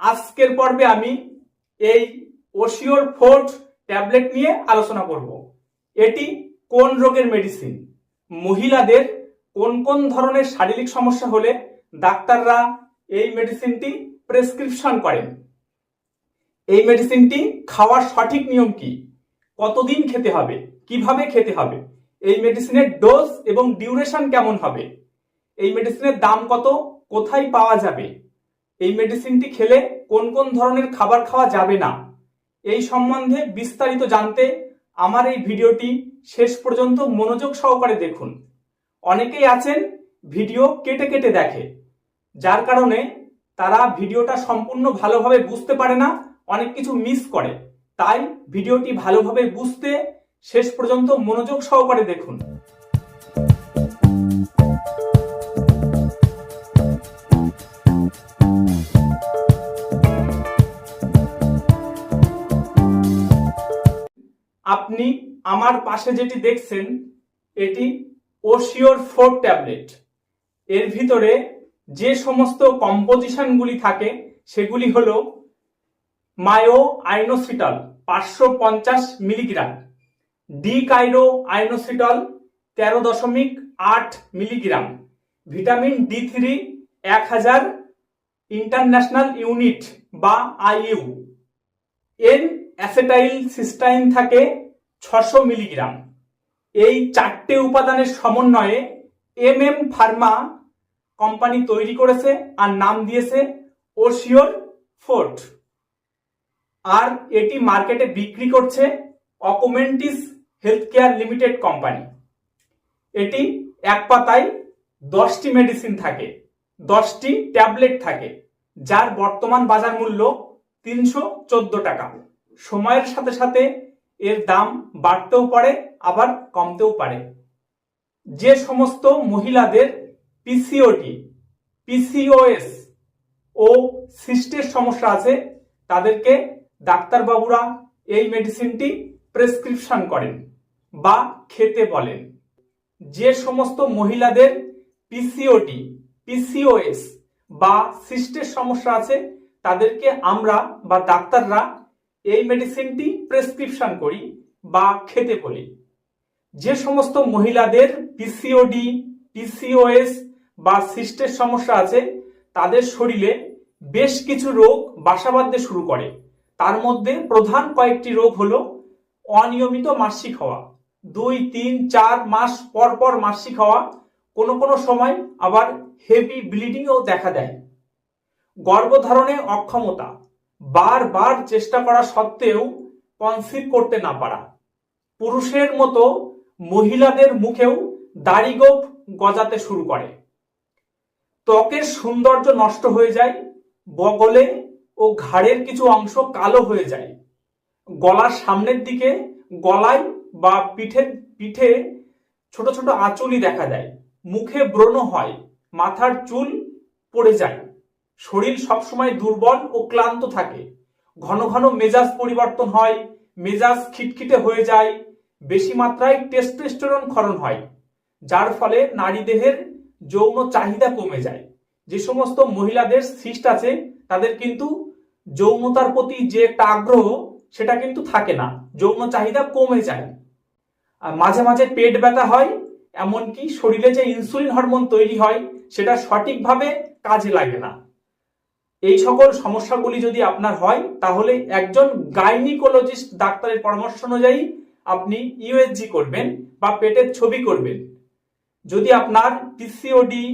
আজকের পর্বে আমি এই ওশিওর ফোর্ট ট্যাবলেট নিয়ে আলোচনা করব। এটি কোন রোগের মেডিসিন মহিলাদের কোন কোন ধরনের শারীরিক সমস্যা হলে ডাক্তাররা এই মেডিসিনটি প্রেসক্রিপশন করেন? এই মেডিসিনটি খাওয়ার সঠিক নিয়ম কি? কতদিন খেতে হবে? কীভাবে খেতে হবে? এই মেডিসিনের ডোজ এবং ডিউরেশন কেমন হবে? এই মেডিসিনের দাম কত? কোথায় পাওয়া যাবে? এই মেডিসিনটি খেলে কোন কোন ধরনের খাবার খাওয়া যাবে না? এই সম্বন্ধে বিস্তারিত জানতে আমার এই ভিডিওটি শেষ পর্যন্ত মনোযোগ সহকারে দেখুন। অনেকেই আছেন ভিডিও কেটে কেটে দেখে। যার কারণে তারা ভিডিওটা সম্পূর্ণ ভালোভাবে বুঝতে পারে না, অনেক কিছু মিস করে। তাই ভিডিওটি ভালোভাবে বুঝতে শেষ পর্যন্ত মনোযোগ সহকারে দেখুন। আপনি আমার পাশে যেটি দেখছেন, এটি ওশিওর ফোর ট্যাবলেট এর ভিতরে যে সমস্ত কম্পোজিশনগুলি থাকে, সেগুলি হলো মায়ো আইনোসিটল পাঁচশো পঞ্চাশ মিলিগ্রাম ডি কাইরো আইনোসিটল তেরো দশমিক আট মিলিগ্রাম ভিটামিন ডি থ্রি এক হাজার ইন্টারন্যাশনাল ইউনিট বা আইইউ এন অ্যাসেটাইল সিস্টাইন থাকে ছশো মিলিগ্রাম। এই চারটে উপাদানের সমন্বয়ে এম এম ফার্মা কোম্পানি তৈরি করেছে আর নাম দিয়েছে ওশিওর ফোর্ট। আর এটি মার্কেটে বিক্রি করছে অকোমেন্টিস হেলথ কেয়ার লিমিটেড কোম্পানি। এটি এক পাতায় দশটি মেডিসিন থাকে, দশটি ট্যাবলেট থাকে, যার বর্তমান বাজার মূল্য তিনশো চোদ্দ টাকা। সময়ের সাথে সাথে এর দাম বাড়তেও পারে, আবার কমতেও পারে। যে সমস্ত মহিলাদের পিসিওটি পিসিওএস ও সিস্টের সমস্যা আছে, তাদেরকে ডাক্তারবাবুরা এই মেডিসিনটি প্রেসক্রিপশন করেন বা খেতে বলেন। যে সমস্ত মহিলাদের পিসিওটি পিসিওএস বা সিস্টের সমস্যা আছে, তাদেরকে আমরা বা ডাক্তাররা এই মেডিসিনটি প্রেসক্রিপশন করি বা খেতে বলি। যে সমস্ত মহিলাদের পিসিওডি পিসিওএস বা সিস্টের সমস্যা আছে, তাদের শরীরে বেশ কিছু রোগ বাসা বাঁধতে শুরু করে। তার মধ্যে প্রধান কয়েকটি রোগ হলো অনিয়মিত মাসিক হওয়া। দুই, তিন, চার মাস পর পর মাসিক হওয়া, কোনো কোনো সময় আবার হেভি ব্লিডিংও দেখা দেয়। গর্ভধারণে অক্ষমতা। বারবার চেষ্টা করা সত্ত্বেও কনসিভ করতে না পারা। পুরুষের মতো মহিলাদের মুখেও দাড়িগোপ গজাতে শুরু করে। ত্বকের সৌন্দর্য নষ্ট হয়ে যায়, বগলে ও ঘাড়ের কিছু অংশ কালো হয়ে যায়। গলার সামনের দিকে গলায় বা পিঠের পিঠে ছোট ছোট আঁচুলি দেখা দেয়। মুখে ব্রণ হয়, মাথার চুল পড়ে যায়। শরীর সবসময় দুর্বল ও ক্লান্ত থাকে। ঘন ঘন মেজাজ পরিবর্তন হয়, মেজাজ খিটখিটে হয়ে যায়, বেশি মাত্রায় টেস্টোস্টেরন ক্ষরণ হয়, যার ফলে নারী দেহের যৌন চাহিদা কমে যায়। যে সমস্ত মহিলাদের সিস্ট আছে, তাদের কিন্তু যৌনতার প্রতি যে একটা আগ্রহ, সেটা কিন্তু থাকে না। যৌন চাহিদা কমে যায়। আর মাঝে মাঝে পেট ব্যথা হয়, এমনকি শরীরে যে ইনসুলিন হরমোন তৈরি হয়, সেটা সঠিকভাবে কাজে লাগে না। এই সকল সমস্যাগুলি যদি আপনার হয়, তাহলে একজন গাইনিকোলজিস্ট ডাক্তারের পরামর্শ অনুযায়ী আপনি ইউএসজি করবেন বা পেটের ছবি করবেন। যদি আপনার পিসিওডি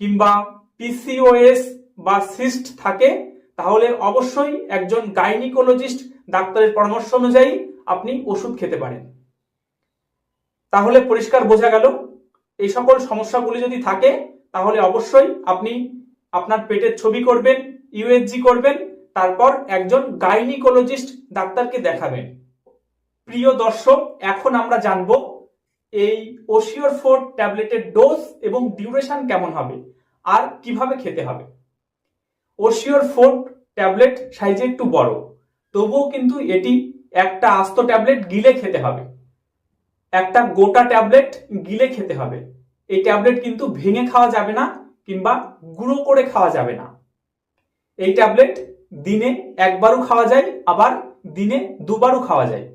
কিংবা পিসিওএস বা সিস্ট থাকে, তাহলে অবশ্যই একজন গাইনিকোলজিস্ট ডাক্তারের পরামর্শ অনুযায়ী আপনি ওষুধ খেতে পারেন। তাহলে পরিষ্কার বোঝা গেল, এই সকল সমস্যাগুলি যদি থাকে, তাহলে অবশ্যই আপনি আপনার পেটের ছবি করবেন ইউএসজি করবেন, তারপর একজন গাইনিকোলজিস্ট ডাক্তারকে দেখাবেন। প্রিয় দর্শক, এখন আমরা জানব এই ওশিওর ফোর ট্যাবলেটের ডোজ এবং ডিউরেশন কেমন হবে, আর কীভাবে খেতে হবে। ওশিওর ফোর ট্যাবলেট সাইজে একটু বড়, তবুও কিন্তু এটি একটা আস্ত ট্যাবলেট গিলে খেতে হবে। একটা গোটা ট্যাবলেট গিলে খেতে হবে। এই ট্যাবলেট কিন্তু ভেঙে খাওয়া যাবে না কিংবা গুঁড়ো করে খাওয়া যাবে না। এই ট্যাবলেট দিনে একবারও খাওয়া যায়, আবার দিনে দুবারও খাওয়া যায়।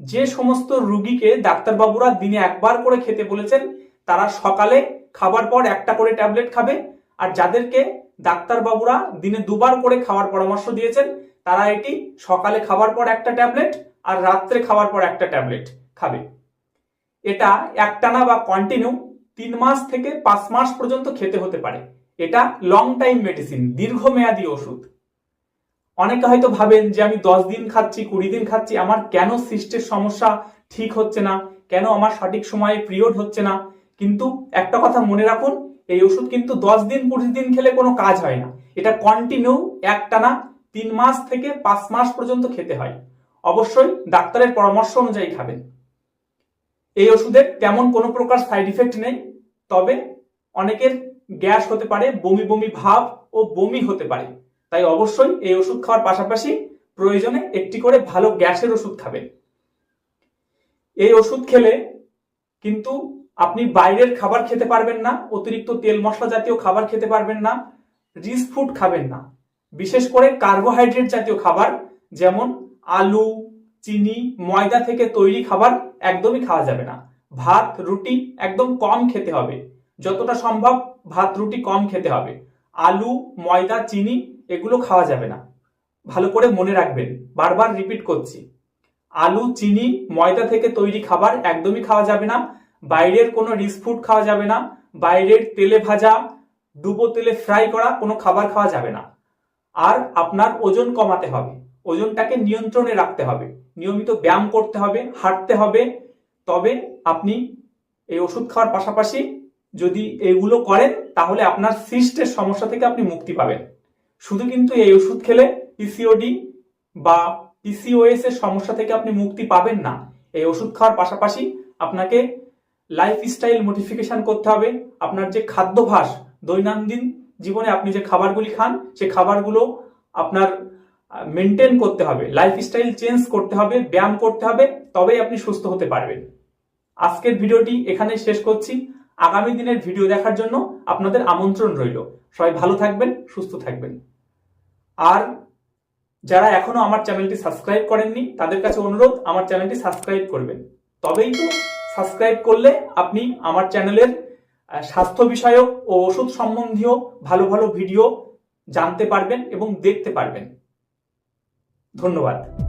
যে সমস্ত রুগীকে ডাক্তারবাবুরা দিনে একবার করে খেতে বলেছেন, তারা সকালে খাবার পর একটা করে ট্যাবলেট খাবে, আর যাদেরকে ডাক্তারবাবুরা দিনে দুবার করে খাওয়ার পরামর্শ দিয়েছেন, তারা এটি সকালে খাবার পর একটা ট্যাবলেট, আর রাত্রে খাওয়ার পর একটা ট্যাবলেট খাবে। এটা একটানা বা কন্টিনিউ তিন মাস থেকে পাঁচ মাস পর্যন্ত খেতে হতে পারে। এটা লং টাইম মেডিসিন দীর্ঘমেয়াদী ওষুধ। অনেকে হয়তো ভাবেন যে আমি দশ দিন খাচ্ছি, কুড়ি দিন খাচ্ছি, আমার কেন সিস্টের সমস্যা ঠিক হচ্ছে না? কেন আমার সঠিক সময়ে পিরিয়ড হচ্ছে না? কিন্তু একটা কথা মনে রাখুন, এই ওষুধ কিন্তু দশ দিন, কুড়ি দিন খেলে কোনো কাজ হয় না। এটা কন্টিনিউ একটানা তিন মাস থেকে পাঁচ মাস পর্যন্ত খেতে হয়। অবশ্যই ডাক্তারের পরামর্শ অনুযায়ী খাবেন। এই ওষুধের তেমন কোনো প্রকার সাইড ইফেক্ট নেই, তবে অনেকের গ্যাস হতে পারে, বমি বমি ভাব ও বমি হতে পারে। তাই অবশ্যই এই ওষুধ খাওয়ার পাশাপাশি প্রয়োজনে একটি করে ভালো গ্যাসের ওষুধ খাবেন। এই ওষুধ খেলে কিন্তু আপনি বাইরের খাবার খেতে পারবেন না, অতিরিক্ত তেল মশলা জাতীয় খাবার খেতে পারবেন না রিচ ফুড খাবেন না। বিশেষ করে কার্বোহাইড্রেট জাতীয় খাবার, যেমন আলু, চিনি, ময়দা থেকে তৈরি খাবার একদমই খাওয়া যাবে না। ভাত, রুটি একদম কম খেতে হবে। যতটা সম্ভব ভাত, রুটি কম খেতে হবে। আলু, ময়দা, চিনি এগুলো খাওয়া যাবে না। ভালো করে মনে রাখবেন। বারবার রিপিট করছি। আলু, চিনি, ময়দা থেকে তৈরি খাবার একদমই খাওয়া যাবে না। বাইরের কোনো রিচ ফুড খাওয়া যাবে না। বাইরের তেলে ভাজা, ডুবো তেলে ফ্রাই করা কোনো খাবার খাওয়া যাবে না। আর আপনার ওজন কমাতে হবে। ওজনটাকে নিয়ন্ত্রণে রাখতে হবে। নিয়মিত ব্যায়াম করতে হবে, হাঁটতে হবে। তবে আপনি এই ওষুধ খাওয়ার পাশাপাশি যদি এগুলো করেন, তাহলে আপনার সিস্টের সমস্যা থেকে আপনি মুক্তি পাবেন। শুধু কিন্তু এই ওষুধ খেলে পিসিওডি বা পিসিওএস এর সমস্যা থেকে আপনি মুক্তি পাবেন না। এই ওষুধ খাওয়ার পাশাপাশি আপনাকে লাইফস্টাইল মডিফিকেশন করতে হবে। আপনার যে খাদ্যাভাস দৈনন্দিন জীবনে আপনি যে খাবারগুলি খান, সে খাবারগুলো আপনার মেনটেন করতে হবে লাইফস্টাইল চেঞ্জ করতে হবে, ব্যায়াম করতে হবে, তবেই আপনি সুস্থ হতে পারবেন। আজকের ভিডিওটি এখানে শেষ করছি। আগামী দিনের ভিডিও দেখার জন্য আপনাদের আমন্ত্রণ রইল। সবাই ভালো থাকবেন, সুস্থ থাকবেন। আর যারা এখনও আমার চ্যানেলটি সাবস্ক্রাইব করেননি, তাদের কাছে অনুরোধ, আমার চ্যানেলটি সাবস্ক্রাইব করবেন। তবেই তো সাবস্ক্রাইব করলে আপনি আমার চ্যানেলের স্বাস্থ্য বিষয়ক ও ওষুধ সম্বন্ধীয় ভালো ভালো ভিডিও জানতে পারবেন এবং দেখতে পারবেন। ধন্যবাদ।